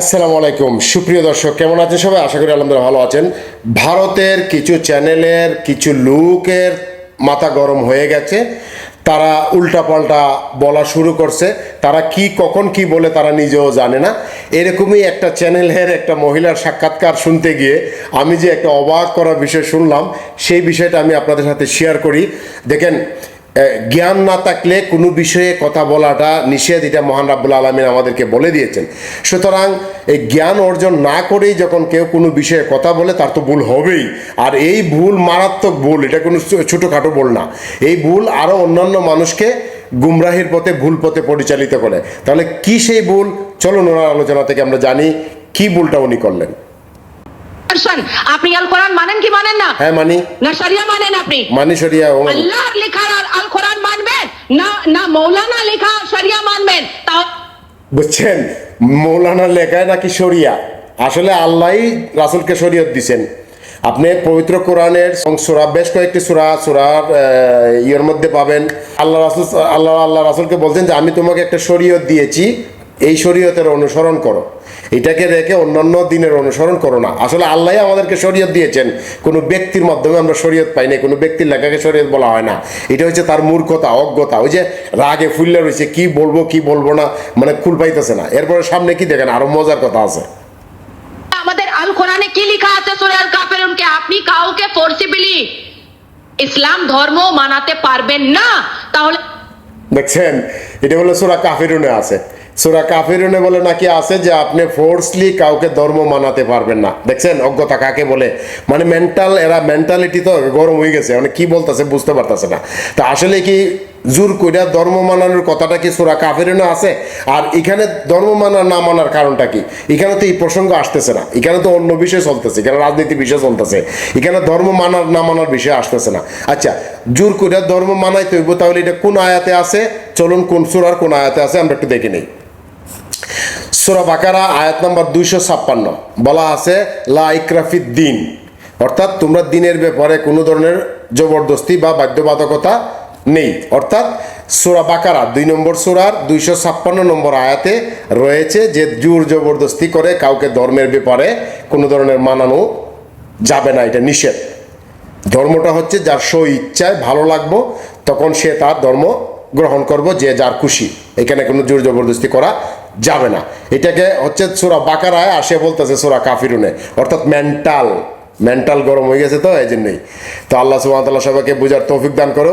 আসসালামু আলাইকুম। সুপ্রিয় দর্শক, কেমন আছেন সবাই? আশা করি আলহামদুলিল্লাহ ভালো আছেন। ভারতের কিছু চ্যানেলের, কিছু লোকের মাথা গরম হয়ে গেছে। তারা উল্টাপাল্টা বলা শুরু করছে। তারা কি, কখন কি বলে তারা নিজেও জানে না। এরকমই একটা চ্যানেলের একটা মহিলার সাক্ষাৎকার শুনতে গিয়ে আমি যে একটা অবাক করার বিষয় শুনলাম, সেই বিষয়টা আমি আপনাদের সাথে শেয়ার করি। দেখেন জ্ঞান না থাকলে কোনো বিষয়ে কথা বলাটা নিষেধ এটা মহান রাব্বুল আলমিন আমাদেরকে বলে দিয়েছেন। সুতরাং এই জ্ঞান অর্জন না করেই যখন কেউ কোনো বিষয়ে কথা বলে তার তো ভুল হবেই। আর এই ভুল মারাত্মক ভুল এটা কোনো ছোটোখাটো ভুল না। এই ভুল আরও অন্যান্য মানুষকে গুমরাহির পথে ভুল পথে পরিচালিত করে। তাহলে কি সেই ভুল? চলুন ওনার আলোচনা থেকে আমরা জানি কি ভুলটা উনি করলেন। আপনি আল কোরআন মানেন কি মানেন না? হ্যাঁ মানি। না শরিয়া মানেন আপনি। মানি মানি। আল্লাহর লেখা আর আল কোরআন মানবেন না না মৌলানা লেখা শরিয়া মানবেন বুঝছেন? মৌলানা লেখায় নাকি শরিয়া? আসলে আল্লাহই রাসুলকে শরীয়ত দিছেন। আপনি পবিত্র কোরআনের সুরা, বেশ কয়েকটি সুরা, সুরার ইয়ের মধ্যে পাবেন। আল্লাহ রাসুল, আল্লাহ আল্লাহ রাসুলকে বলছেন যে, আমি তোমাকে একটা শরীয়ত দিয়েছি এই শরীয়তের অনুসরণ করো। এটাকে রেখে অন্যান্য দিনের অনুসরণ করো না। আসলে আল্লাহ আমাদেরকে শরীয়ত দিয়েছেন। কোনো ব্যক্তির মাধ্যমে আমরা শরীয়ত পাই না। কোনো ব্যক্তির লেখাকে শরীয়ত বলা হয় না। এটা হচ্ছে তার মূর্খতা অজ্ঞতা। ওই যে রাগে ফুললে রয়েছে কি বলব কি বলব না মানে কুল পাইতেছে না। এরপরে সামনে কি দেখেন? আরও মজার কথা আছে। আমাদের আল কোরআনে কি লেখা আছে? সূরা আল কাফিরুনকে আপনি কাউকে ফোর্সিবলি ইসলাম ধর্ম মানাতে পারবেন না। তাহলে দেখছেন? এটা বলে সুরা কাফিরুনে আছে। সুরা কাফিরুনে বলে নাকি আছে যে আপনি ফোর্সলি কাউকে ধর্ম মানাতে পারবেন না। দেখছেন? অজ্ঞতা কাকে বলে? মানে মেন্টাল এরা মেন্টালিটি তো গরম হয়ে গেছে। মানে কি বলতেছে বুঝতে পারতেছে না। তা আসলে কি জোর কইরা ধর্ম মানানোর কথাটা কি সুরা কাফিরুনে আছে? আর এখানে ধর্ম মানা, না মানার কারণটা কি? এখানে তো এই প্রসঙ্গ আসতেছে না। এখানে তো অন্য বিষয় চলতেছে। এখানে রাজনীতি বিষয় চলতেছে। এখানে ধর্ম মানার, না মানার বিষয় আসতেছে না। আচ্ছা জোর কইরা ধর্ম মানাইতে হইব তাহলে এটা কোন আয়াতে আছে? চলুন কোন সুরার কোন আয়াতে আছে? আমরা একটু দেখে নিই। সুরা বাকারা, আয়াত নম্বর দুইশো ছাপ্পান্ন। বলা আছে, লা ইকরাফিদ দিন। অর্থাৎ তোমরা দিনের ব্যাপারে কোনো ধরনের জবরদস্তি বা বাধ্যবাধকতা নেই। অর্থাৎ সুরা বাকারা, দুই নম্বর সুরার দুইশো ছাপ্পান্ন নম্বর আয়াতে রয়েছে যে জোর জবরদস্তি করে কাউকে ধর্মের ব্যাপারে কোনো ধরনের মানানো যাবে না, এটা নিষেধ। ধর্মটা হচ্ছে যার স্ব ইচ্ছায় ভালো লাগবো, তখন সে তার ধর্ম গ্রহণ করব, যে যার খুশি। এখানে কোনো জোর জবরদস্তি করা যাবে না। এটাকে হচ্ছে সোরা বাকারায় আসে বলতেছে সোরা কাফিরুনে। অর্থাৎ মেন্টাল মেন্টাল গরম হয়ে গেছে তো এই জন্যই তো আল্লাহ সুবাহতাল্লাহ সবাইকে বোঝার তৌফিক দান করো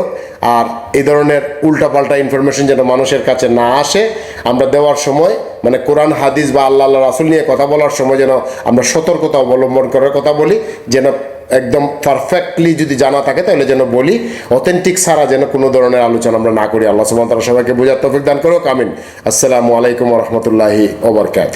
আর এই ধরনের উল্টাপাল্টা ইনফরমেশন যেন মানুষের কাছে না আসে, আমরা দেওয়ার সময় মানে কোরআন, হাদিস বা আল্লাহ রাসুল নিয়ে কথা বলার সময় যেন আমরা সতর্কতা অবলম্বন করার কথা বলি, যেন একদম পারফেক্টলি যদি জানা থাকে, তাহলে যেন বলি অথেন্টিক ছাড়া যেন কোনো ধরনের আলোচনা আমরা না করি। আল্লাহ সুবাহ তারা সবাইকে বোঝার তফিক দান করো কামিন আসসালামু আলাইকুম রহমতুল্লাহি ওবরকাত